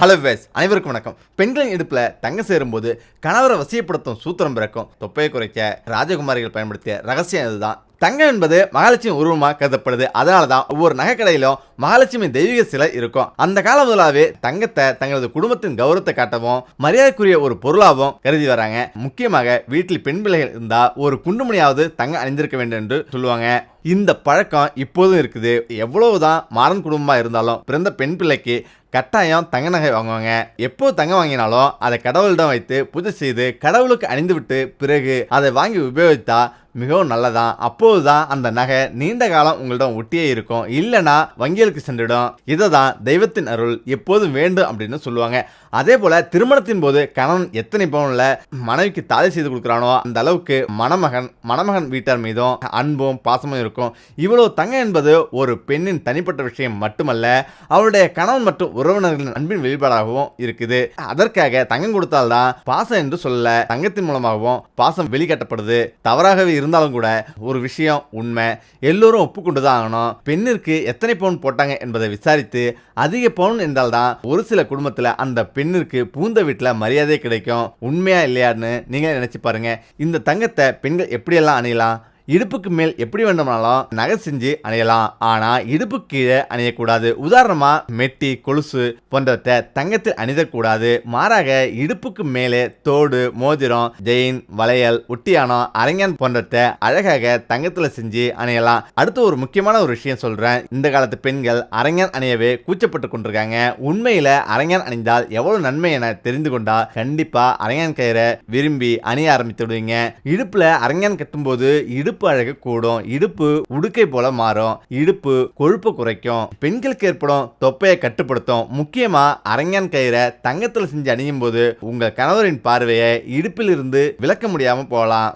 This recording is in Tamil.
ஹலோ வேஸ் அனைவருக்கும் வணக்கம். பெண்களின் இடுப்பில் தங்க சேரும்போது கணவரை வசியப்படுத்தும் சூத்திரம் பிறக்கும். தொப்பையை குறைக்க ராஜகுமாரிகள் பயன்படுத்திய ரகசியம் இதுதான். தங்கம் என்பது மகாலட்சுமி உருவமாக கருதப்படுது. அதனால தான் ஒவ்வொரு நகைக்கடையிலும் மகாலட்சுமி தெய்வீக சிலை இருக்கும். அந்த காலம் முதலாவே தங்கத்தை தங்களது குடும்பத்தின் கௌரவத்தை காட்டவும் மரியாதைக்குரிய ஒரு பொருளாகவும் கருதி வராங்க. முக்கியமாக வீட்டில் பெண் பிள்ளைகள் இருந்தால் ஒரு குண்டுமணியாவது தங்கம் அணிந்திருக்க வேண்டும் என்று சொல்லுவாங்க. இந்த பழக்கம் இப்போதும் இருக்குது. எவ்வளவுதான் மாறன் குடும்பமாக இருந்தாலும் பிறந்த பெண் பிள்ளைக்கு கட்டாயம் தங்க நகை வாங்குவாங்க. எப்போ தங்கம் வாங்கினாலும் அதை கடவுளிடம் வைத்து பூஜை செய்து கடவுளுக்கு அணிந்துவிட்டு பிறகு அதை வாங்கி உபயோகித்தா மிகவும் நல்லதான். அப்போது தான் அந்த நகை நீண்ட காலம் உங்களிடம் ஒட்டியே இருக்கும். இல்லைனா வங்கிகளுக்கு சென்றுடும். இதை தான் தெய்வத்தின் அருள். எப்போதும் வேண்டும் அப்படின்னு சொல்லுவாங்க. அதே போல திருமணத்தின் போது கணவன் எத்தனை பவுன்ல மனைவிக்கு தாலி செய்து கொடுக்குறானோ அந்த அளவுக்கு மணமகன் மணமகன் வீட்டார் மீதும் அன்பும் பாசமும் இருக்கும். இவ்வளவு தங்கம் என்பது ஒரு பெண்ணின் தனிப்பட்ட விஷயம் மட்டுமல்ல அவருடைய கணவன் மற்றும் உறவினர்களின் அன்பின் வெளிப்பாடாகவும் இருக்குது. அதற்காக தங்கம் கொடுத்தால்தான் பாசம் என்று சொல்ல தங்கத்தின் மூலமாகவும் பாசம் வெளிக்காட்டப்படுது. தவறாகவே இருந்தாலும் கூட ஒரு விஷயம் உண்மை. எல்லோரும் ஒப்புக்கொண்டுதான் ஆகணும். பெண்ணிற்கு எத்தனை பவுன் போட்டாங்க என்பதை விசாரித்து அதிக பவுன் என்றால்தான் ஒரு சில குடும்பத்தில் அந்த பெண்ணிற்கு பூந்த வீட்டில் மரியாதை கிடைக்கும். உண்மையா இல்லையான்னு நீங்களே நினைச்சு பாருங்க. இந்த தங்கத்தை பெண்கள் எப்படியெல்லாம் அணியலாம்? இடுப்புக்கு மேல் எப்படி வேண்டுமானாலும் நகை செஞ்சு அணியலாம். ஆனா இடுப்பு கீழே அணியக்கூடாது. உதாரணமா மெட்டி கொலுசு போன்றவற்றை தங்கத்தில் அணிதக்கூடாது. மாறாக இடுப்புக்கு மேலே தோடு மோதிரம் ஜெயின் வளையல் ஒட்டியானம் அரங்கன் போன்றவற்றை அழகாக தங்கத்துல செஞ்சு அணியலாம். அடுத்து ஒரு முக்கியமான ஒரு விஷயம் சொல்றேன். இந்த காலத்து பெண்கள் அரங்கன் அணியவே கூச்சப்பட்டு கொண்டிருக்காங்க. உண்மையில அரங்கன் அணிந்தால் எவ்வளவு நன்மை என தெரிந்து கொண்டா கண்டிப்பா அரங்கன் கயிறை விரும்பி அணிய ஆரம்பித்து விடுவீங்க. இடுப்புல அரங்கன் கட்டும்போது இடுப்பு அழகு கூடும் இடுப்பு உடுக்கை போல மாறும் இடுப்பு கொழுப்பு குறைக்கும் பெண்களுக்கு ஏற்படும் தொப்பையை கட்டுப்படுத்தும் முக்கியமா அரங்கன் கயிறை தங்கத்துல செஞ்சு அணியும் போது உங்கள் கணவரின் பார்வையை இடுப்பில் இருந்து விலக்க முடியாம போகலாம்.